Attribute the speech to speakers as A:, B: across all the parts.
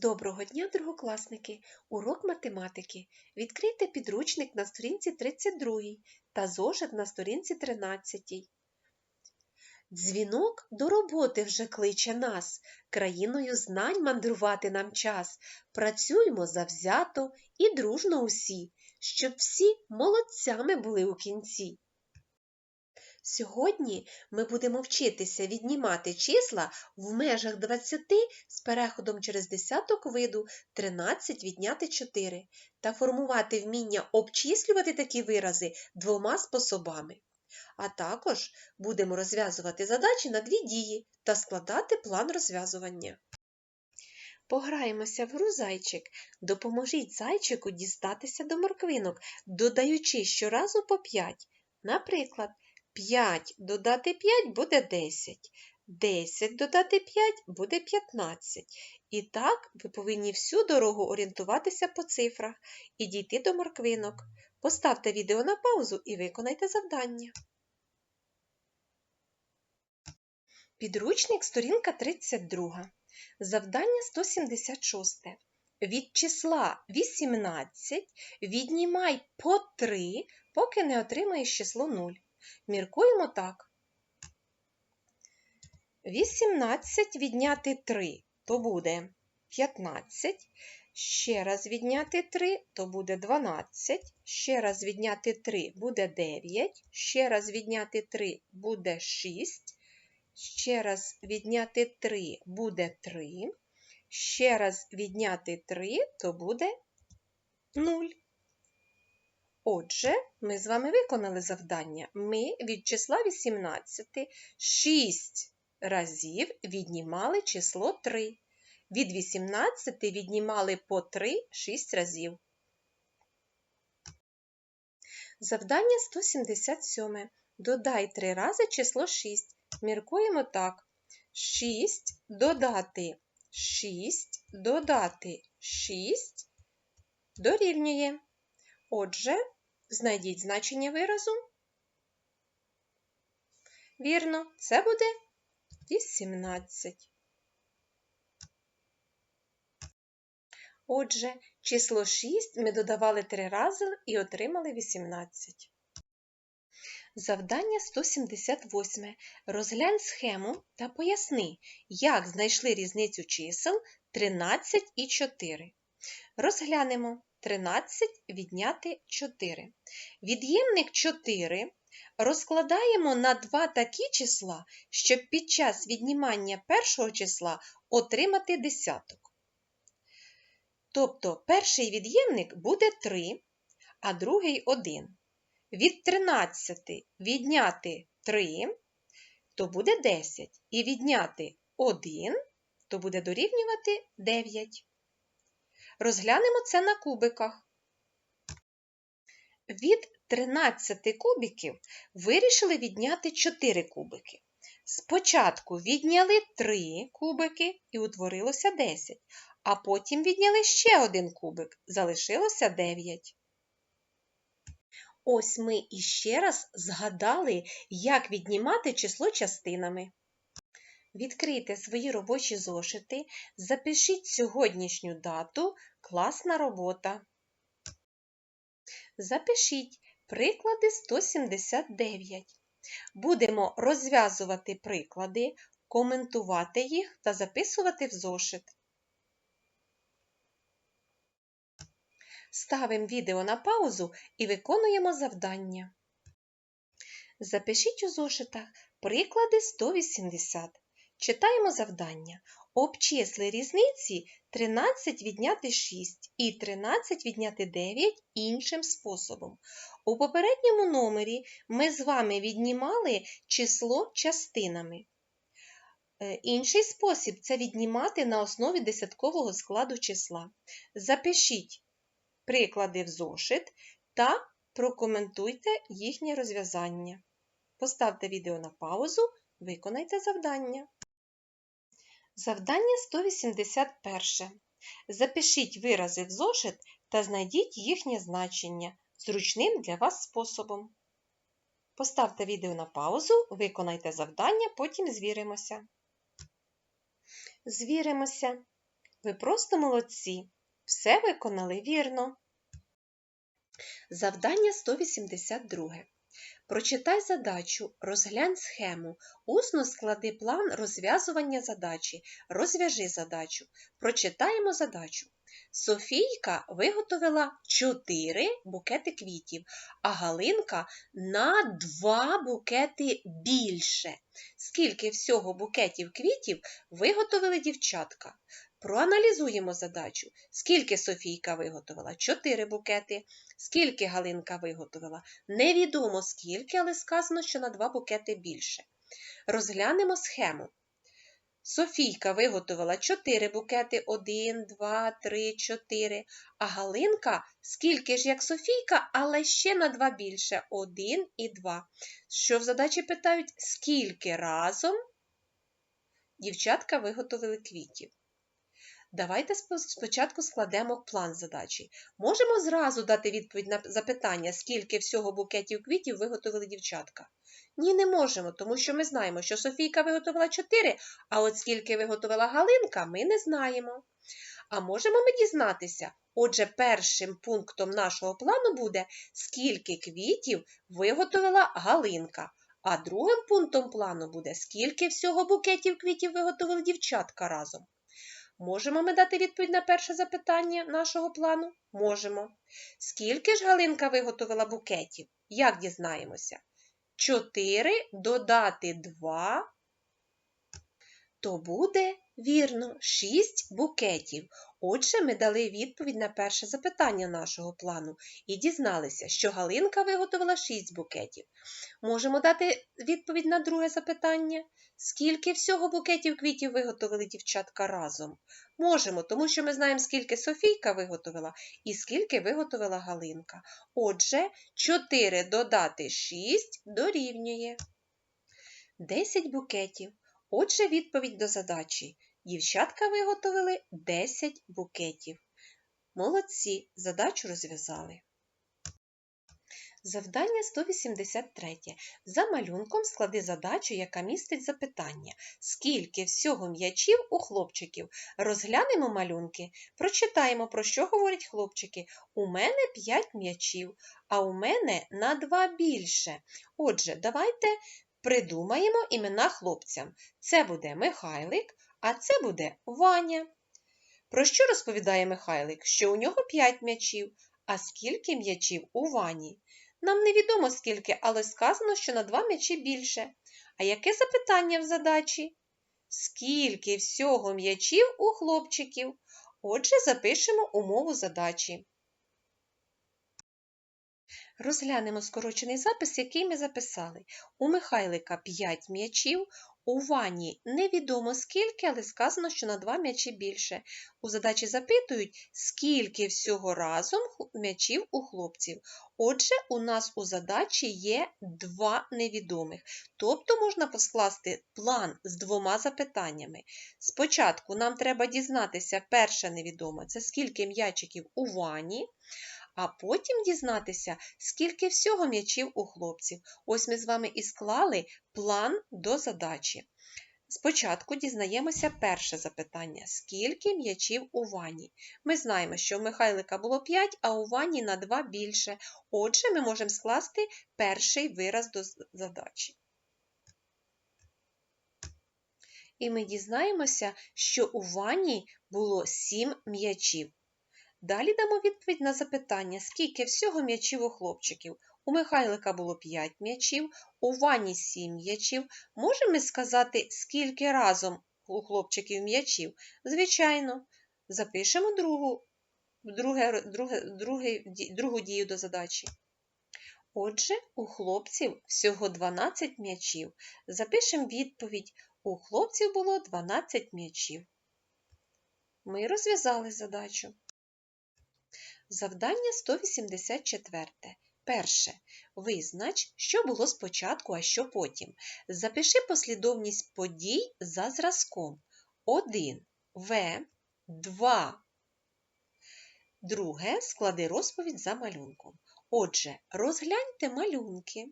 A: Доброго дня, другокласники! Урок математики. Відкрийте підручник на сторінці 32 та зошит на сторінці 13. Дзвінок до роботи вже кличе нас, країною знань мандрувати нам час. Працюймо завзято і дружно усі, щоб всі молодцями були у кінці. Сьогодні ми будемо вчитися віднімати числа в межах 20 з переходом через десяток виду 13 відняти 4 та формувати вміння обчислювати такі вирази двома способами. А також будемо розв'язувати задачі на дві дії та складати план розв'язування. Пограємося в гру зайчик. Допоможіть зайчику дістатися до морквинок, додаючи щоразу по 5. Наприклад, 5 додати 5 буде 10. 10 додати 5 буде 15. І так ви повинні всю дорогу орієнтуватися по цифрах і дійти до морквинок. Поставте відео на паузу і виконайте завдання. Підручник сторінка 32. Завдання 176. Від числа 18 віднімай по 3, поки не отримаєш число 0. Міркуємо так. 18 відняти 3 то буде 15. Ще раз відняти 3 то буде 12. Ще раз відняти 3 буде 9. Ще раз відняти 3 буде 6. Ще раз відняти 3 буде 3. Ще раз відняти 3 то буде 0. Отже, ми з вами виконали завдання. Ми від числа 18 6 разів віднімали число 3. Від 18 віднімали по 3 6 разів. Завдання 177. Додай 3 рази число 6. Міркуємо так. 6 додати 6 додати 6 дорівнює. Отже, знайдіть значення виразу. Вірно, це буде 18. Отже, число 6 ми додавали 3 рази і отримали 18. Завдання 178. Розглянь схему та поясни, як знайшли різницю чисел 13 і 4. Розглянемо 13 відняти 4. Від'ємник 4 розкладаємо на два такі числа, щоб під час віднімання першого числа отримати десяток. Тобто перший від'ємник буде 3, а другий 1. Від 13 відняти 3, то буде 10. І відняти 1, то буде дорівнювати 9. Розглянемо це на кубиках. Від 13 кубиків вирішили відняти 4 кубики. Спочатку відняли 3 кубики і утворилося 10, а потім відняли ще один кубик, залишилося 9. Ось ми іще раз згадали, як віднімати число частинами. Відкрийте свої робочі зошити, запишіть сьогоднішню дату класна робота. Запишіть приклади 179. Будемо розв'язувати приклади, коментувати їх та записувати в зошит. Ставимо відео на паузу і виконуємо завдання. Запишіть у зошитах приклади 180. Читаємо завдання. Обчисли різниці 13 відняти 6 і 13 відняти 9 іншим способом. У попередньому номері ми з вами віднімали число частинами. Е, Інший спосіб це віднімати на основі десяткового складу числа. Запишіть приклади в зошит та прокоментуйте їхнє розв'язання. Поставте відео на паузу, виконайте завдання. Завдання 181. Запишіть вирази в зошит та знайдіть їхнє значення зручним для вас способом. Поставте відео на паузу, виконайте завдання, потім звіримося. Звіримося. Ви просто молодці. Все виконали вірно. Завдання 182. Прочитай задачу, розглянь схему, усно склади план розв'язування задачі, розв'яжи задачу. Прочитаємо задачу. Софійка виготовила 4 букети квітів, а Галинка на 2 букети більше. Скільки всього букетів квітів виготовили дівчатка? Проаналізуємо задачу. Скільки Софійка виготовила? 4 букети. Скільки Галинка виготовила? Невідомо скільки, але сказано, що на 2 букети більше. Розглянемо схему. Софійка виготовила 4 букети, 1, 2, 3, 4. А Галинка скільки ж як Софійка, але ще на 2 більше 1 і 2. Що в задачі питають, скільки разом дівчатка виготовили квітів? Давайте спочатку складемо план задачі. Можемо зразу дати відповідь на запитання, скільки всього букетів квітів виготовили дівчатка? Ні, не можемо, тому що ми знаємо, що Софійка виготовила 4, а от скільки виготовила Галинка, ми не знаємо. А можемо ми дізнатися? Отже, першим пунктом нашого плану буде, скільки квітів виготовила Галинка. А другим пунктом плану буде, скільки всього букетів квітів виготовили дівчатка разом. Можемо ми дати відповідь на перше запитання нашого плану? Можемо. Скільки ж Галинка виготовила букетів? Як дізнаємося? 4 додати 2, то буде, вірно, 6 букетів. Отже, ми дали відповідь на перше запитання нашого плану і дізналися, що Галинка виготовила 6 букетів. Можемо дати відповідь на друге запитання. Скільки всього букетів квітів виготовили дівчатка разом? Можемо, тому що ми знаємо, скільки Софійка виготовила і скільки виготовила Галинка. Отже, 4 додати 6 дорівнює 10 букетів. Отже, відповідь до задачі. Дівчатка виготовили 10 букетів. Молодці, задачу розв'язали. Завдання 183. За малюнком склади задачу, яка містить запитання. Скільки всього м'ячів у хлопчиків? Розглянемо малюнки, прочитаємо, про що говорять хлопчики. У мене 5 м'ячів, а у мене на 2 більше. Отже, давайте придумаємо імена хлопцям. Це буде Михайлик, а це буде Ваня. Про що розповідає Михайлик? Що у нього 5 м'ячів, а скільки м'ячів у Вані? Нам невідомо скільки, але сказано, що на 2 м'ячі більше. А яке запитання в задачі? Скільки всього м'ячів у хлопчиків? Отже, запишемо умову задачі. Розглянемо скорочений запис, який ми записали. У Михайлика 5 м'ячів, у Вані невідомо скільки, але сказано, що на 2 м'ячі більше. У задачі запитують, скільки всього разом м'ячів у хлопців. Отже, у нас у задачі є два невідомих. Тобто можна поскласти план з двома запитаннями. Спочатку нам треба дізнатися перше невідоме це скільки м'ячиків у Вані а потім дізнатися, скільки всього м'ячів у хлопців. Ось ми з вами і склали план до задачі. Спочатку дізнаємося перше запитання: скільки м'ячів у ванні? Ми знаємо, що у Михайлика було 5, а у ванні на 2 більше. Отже, ми можемо скласти перший вираз до задачі. І ми дізнаємося, що у ванні було 7 м'ячів. Далі дамо відповідь на запитання, скільки всього м'ячів у хлопчиків. У Михайлика було 5 м'ячів, у Вані 7 м'ячів. Можемо сказати, скільки разом у хлопчиків м'ячів? Звичайно, запишемо другу, друге, друге, друге, другу дію до задачі. Отже, у хлопців всього 12 м'ячів. Запишемо відповідь. У хлопців було 12 м'ячів. Ми розв'язали задачу. Завдання 184. Перше. Визнач, що було спочатку, а що потім. Запиши послідовність подій за зразком. 1. В. 2. Друге. Склади розповідь за малюнком. Отже, розгляньте малюнки.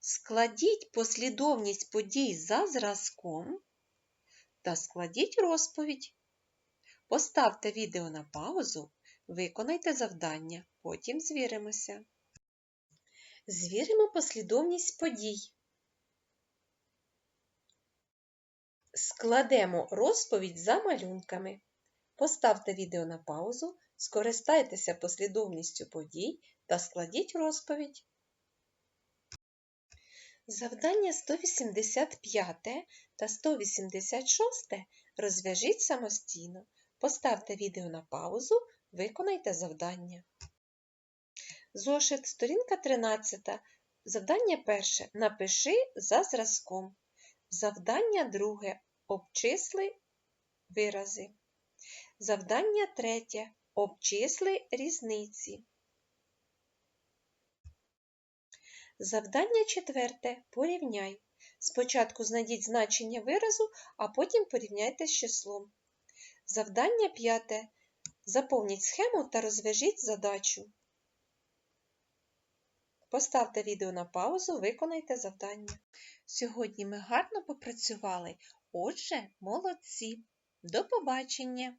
A: Складіть послідовність подій за зразком та складіть розповідь. Поставте відео на паузу, виконайте завдання, потім звіримося. Звіримо послідовність подій. Складемо розповідь за малюнками. Поставте відео на паузу, скористайтеся послідовністю подій та складіть розповідь. Завдання 185 та 186 розв'яжіть самостійно. Поставте відео на паузу, виконайте завдання. Зошит, сторінка 13. Завдання перше. Напиши за зразком. Завдання друге. Обчисли вирази. Завдання третє. Обчисли різниці. Завдання четверте. Порівняй. Спочатку знайдіть значення виразу, а потім порівняйте з числом. Завдання п'яте. Заповніть схему та розв'яжіть задачу. Поставте відео на паузу, виконайте завдання. Сьогодні ми гарно попрацювали. Отже, молодці. До побачення!